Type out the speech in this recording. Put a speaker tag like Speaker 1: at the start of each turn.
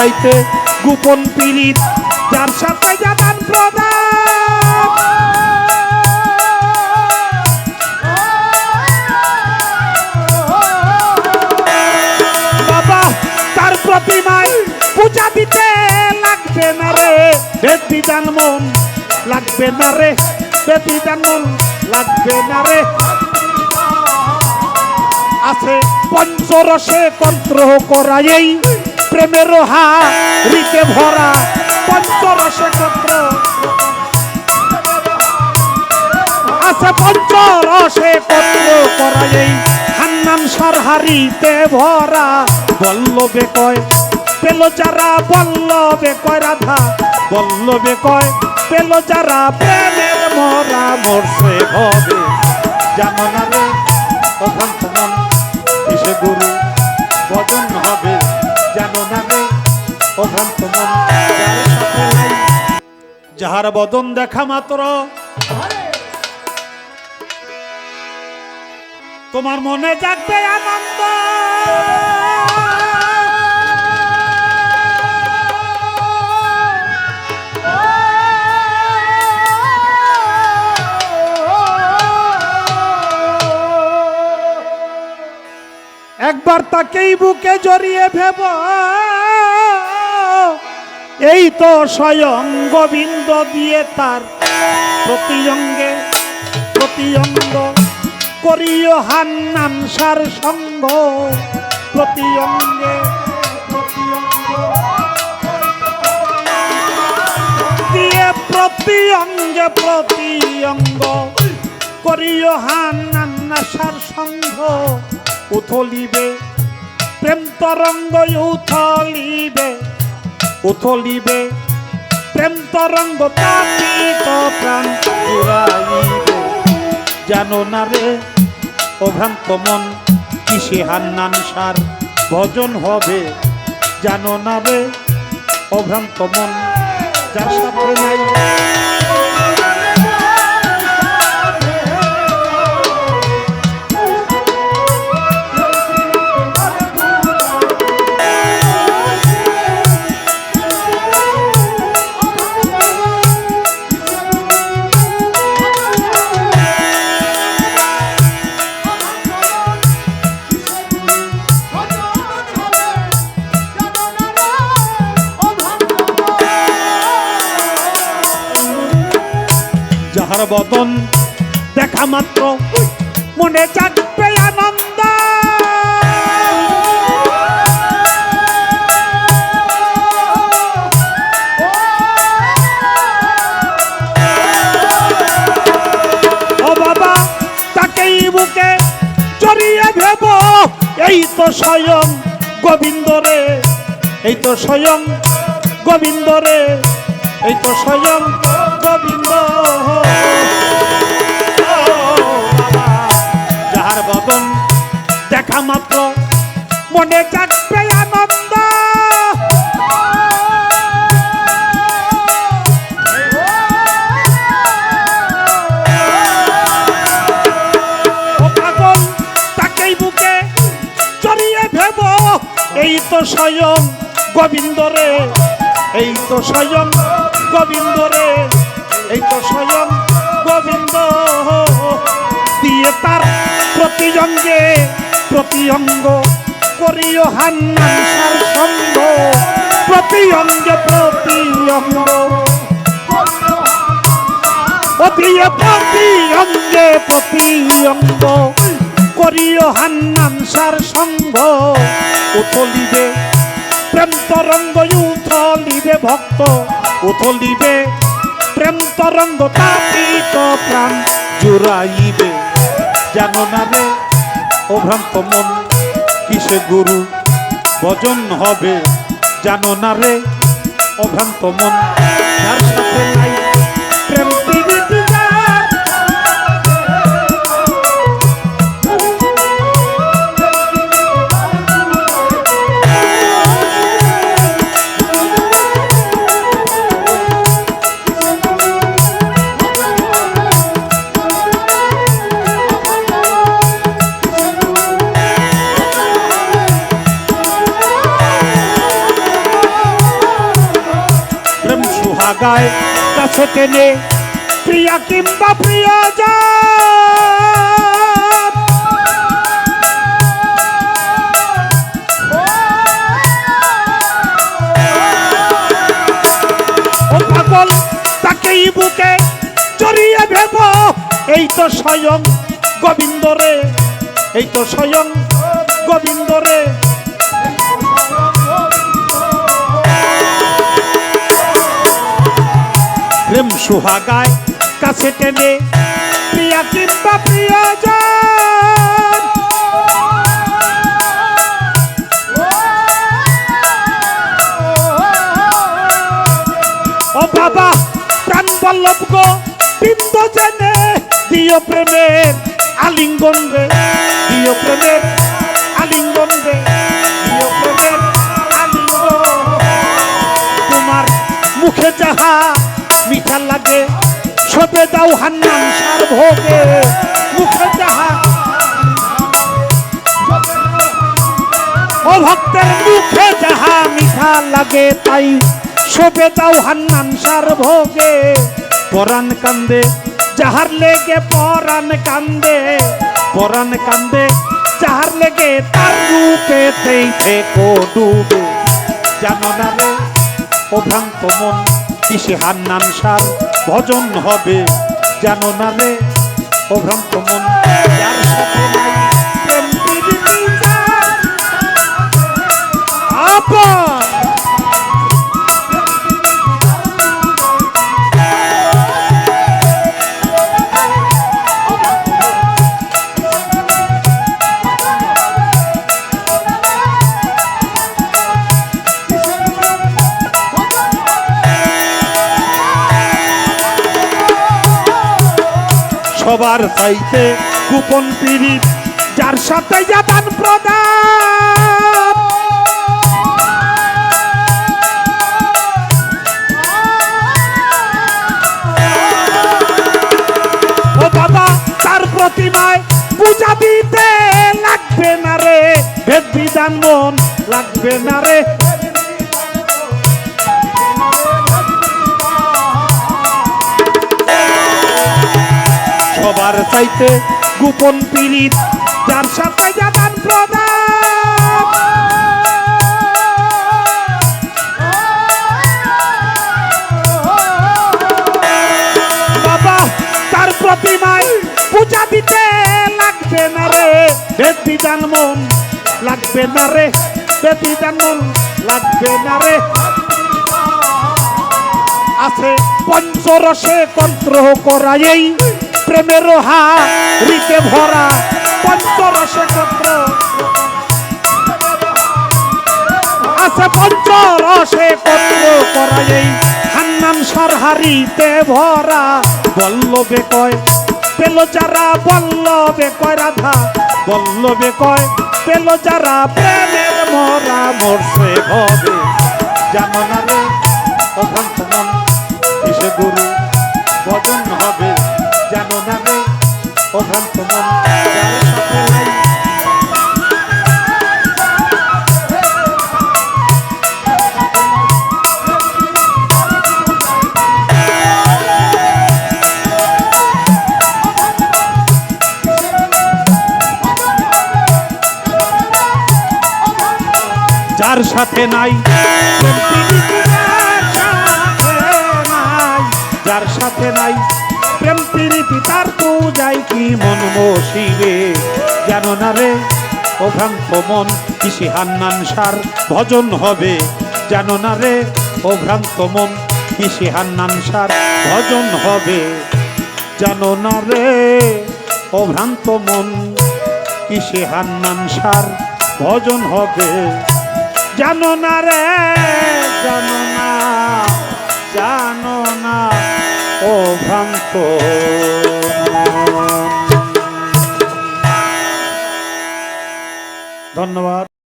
Speaker 1: চাইতে গোপন পীড়িত, যার সাথে জানান প্রদান। বাবা, তার প্রতিমায় পূজা দিতে লাগবে না রে বেদিদান মন লাগবে না রে বেদিদান মন লাগবে না রে। আছে পঞ্চরসে কন্ত্র করা এই প্রেমের হারিতে ভরা পঞ্চরসে কন্ত্র আছে পঞ্চরসে কন্ত্র করা এই হান্নান সার হারিতে ভরা। বল্লবে কয়, পেল যারা বল্লবে কয় রাধা। বল্লবে কয়, পেল যারা প্রেমের মরা মরছে হবে জানো না রে মন কিসে গুরু, ভজন হবে? যাহার বদন দেখা মাত্র। তোমার মনে জাগবে আনন্দ। একবার তাকেই বুকে জড়িয়ে ভেব। এই তো স্বয়ং গোবিন্দ দিয়ে তার প্রতি অঙ্গে প্রতি অঙ্গ করিও হান্নান সার সঙ্গ। প্রতি অঙ্গে প্রতি অঙ্গ দিয়ে প্রতি অঙ্গে প্রতি অঙ্গ করিও হান্নান সার সঙ্গ। উথলিবে, প্রেম তরঙ্গ উথলিবে। উথলিবে প্রেম তরঙ্গ প্রাণ জুড়াইবে জানো না রে, অভ্রান্ত মন, কিসে হান্নান সার ভজন হবে? জানো না রে, অভ্রান্ত মন, যার সাথে নাই বদন। দেখা মাত্র। মনে জাগবে আনন্দ। বাবা, তাকেই বুকে জড়িয়ে ভেব। এই তো স্বয়ং গোবিন্দ রে। এই তো স্বয়ং গোবিন্দ রে। এই তো স্বয়ং গোবিন্দ। মনে জাগবে আনন্দ। এই তো স্বয়ং গোবিন্দ রে, এই তো স্বয়ং গোবিন্দ রে, এই তো স্বয়ং গোবিন্দ। দিয়ে তার প্রতি অঙ্গে প্রতি অঙ্গ করিও হান্নান সার সঙ্গ প্রতি অঙ্গে প্রতি অঙ্গ ও দিয়ে প্রতি অঙ্গে প্রতি অঙ্গ করিও হান্নান সার সঙ্গ উথলিবে প্রেম তরঙ্গ, উথলিবে ভক্ত। উথলিবে প্রেম তরঙ্গ, তাপিত প্রাণ। জুড়াইবে জানো না রে অভ্রান্ত মন। কিসে গুরু? ভজন হবে জানো না রে? অভ্রান্ত মন। যার সাথে সোহাগায় কাছে টেনে প্রিয়া কিংবা প্রিয়া যা বুকে জড়িয়ে ভেব। এই তো স্বয়ং গোবিন্দ রে, এই তো স্বয়ং গোবিন্দ রে। সুহাগায় কাছে টেনে। প্রিয়া কিংবা প্রিয়া সবে দাও হান্নান সার মুখে যাহা। ও ভক্তের মুখে যাহা মিঠা লাগে তাই সবে দাও হান্নান সার পরাণ কান্দে, যাহার লেগে পরাণ কান্দে পরাণ কান্দে, যাহার লেগে তার রূপে তেই থেকো ডুবে। জানো না রে ও ভ্রান্ত মন, কিসে হান্নান সার? ভজন হবে যেন নামে অভ্রান্ত মন। যার সবার চাইতে গোপন পীড়িত যার সাথে যাবান প্রদান। চাইতে গোপন পীড়িত যার সাথে যাবান প্রদান। বাবা, তার প্রতিমায় পূজা দিতে লাগবে না রে। বিধান মন লাগবে না রে। বিধান মন লাগবে না রে। আছে পঞ্চরসে কন্ত্র করা প্রেমের হারিতে ভরা পঞ্চরসে কন্ত্র আছে পঞ্চরসে কন্ত্র করা এই হান্নান সার হারিতে ভরা। বল্লবে কয়, পেল যারা বল্লবে কয় রাধা। বল্লবে কয়, পেল যারা, প্রেমের মরা মরছে হবে জানো সাথে নাই। যার সাথে নাই, প্রেম প্রীতি তার পূজাই কি মন মশিবে জানো না রে, ও ভ্রান্ত মন, কিসে হান্নান সার ভজন হবে? জানো না রে, ও ভ্রান্ত মন, কিসে হান্নান সার ভজন হবে? জানো না রে, ও ভ্রান্ত মন, কিসে হান্নান সার ভজন হবে? জানো না রে জানো না জানো না ও ভ্রান্ত। ধন্যবাদ।